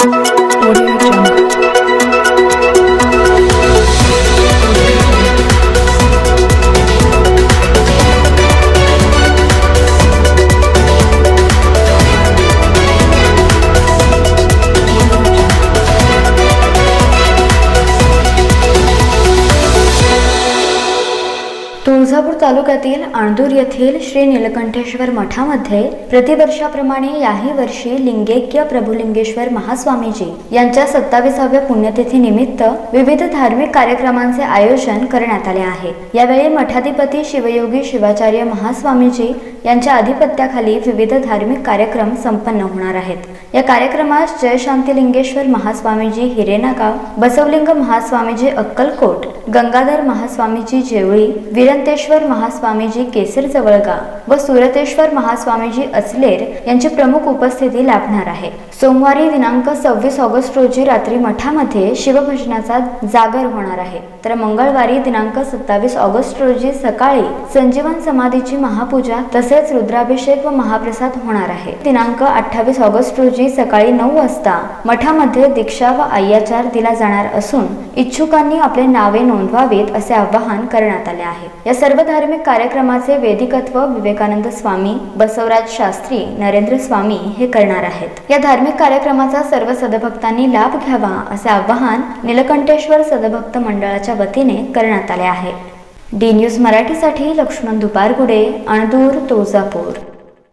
Thank you. Tuljapur तालुक्यातील आणदूर येथील श्री निलकंठेश्वर मठामध्ये प्रतिवर्षाप्रमाणे याही वर्षी लिंगेक्य प्रभुलिंगेश्वर महास्वामीजी यांच्या सत्तावीसाव्या पुण्यतिथी निमित्त विविध धार्मिक कार्यक्रमांचे आयोजन करण्यात आले आहे. यावेळी मठाधिपती शिवयोगी शिवाचार्य महास्वामीजी यांच्या अधिपत्याखाली विविध धार्मिक कार्यक्रम संपन्न होणार आहेत. या कार्यक्रमास जयशांतिलिंगेश्वर महास्वामीजी हिरेनागाव बसवलिंग महास्वामीजी अक्कलकोट गंगाधर महास्वामीजी जेवळी सुरतेश्वर महास्वामीजी केसर जवळगा व सुरतेश्वर महास्वामीजी असलेर यांची प्रमुख उपस्थिती लाभणार आहे. सोमवारी दिनांक सव्वीस ऑगस्ट रोजी रात्री मठामध्ये शिवभजनाचा जागर होणार आहे. तर मंगळवारी दिनांक सत्तावीस ऑगस्ट रोजी सकाळी संजीवन समाधीची महापूजा तसेच रुद्राभिषेक व महाप्रसाद होणार आहे. दिनांक अठ्ठावीस ऑगस्ट रोजी सकाळी नऊ वाजता मठामध्ये दीक्षा व अय्याचार दिला जाणार असून इच्छुकांनी आपले नावे नोंदवावीत असे आवाहन करण्यात आले आहे. या सर्व धार्मिक कार्यक्रमाचे वेदिकत्व विवेकानंद स्वामी बसवराज शास्त्री नरेंद्र स्वामी हे करणार आहेत. या धार्मिक कार्यक्रमाचा सर्व सदभक्तांनी लाभ घ्यावा असे आवाहन निलकंठेश्वर सदभक्त मंडळाच्या वतीने करण्यात आले आहे. डी न्यूज मराठीसाठी लक्ष्मण दुपारगुडे अणदूर तुळजापूर.